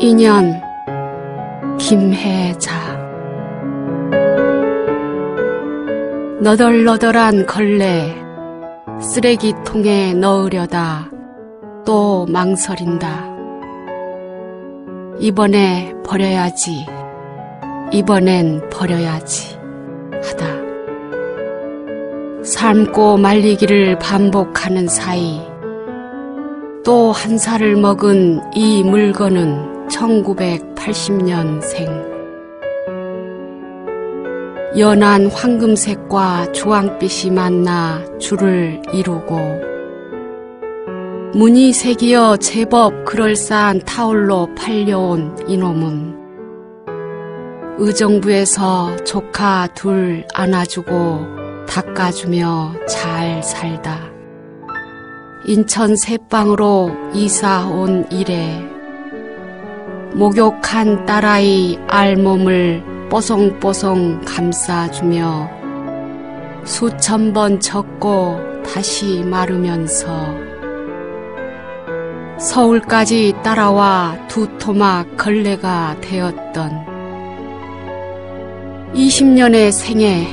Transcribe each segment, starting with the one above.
2002년 김혜자 너덜너덜한 걸레 쓰레기통에 넣으려다 또 망설인다. 이번에 버려야지. 이번엔 버려야지. 하다. 삶고 말리기를 반복하는 사이 또 한 살을 먹은 이 물건은 1980년생. 연한 황금색과 주황빛이 만나 줄을 이루고 문이 새기어 제법 그럴싸한 타올로 팔려온 이놈은 의정부에서 조카 둘 안아주고 닦아주며 잘 살다. 인천 새방으로 이사 온 이래 목욕한 딸아이 알몸을 뽀송뽀송 감싸주며 수천 번 젖고 다시 마르면서 서울까지 따라와 두 토막 걸레가 되었던 20년의 생애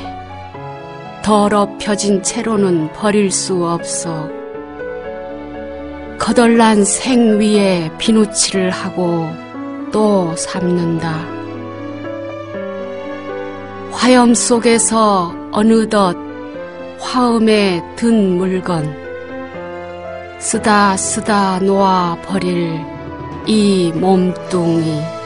더럽혀진 채로는 버릴 수 없어 거덜난 생 위에 비누칠을 하고 또 삶는다. 화염 속에서 어느덧 화음에 든 물건 쓰다 쓰다 놓아 버릴 이 몸뚱이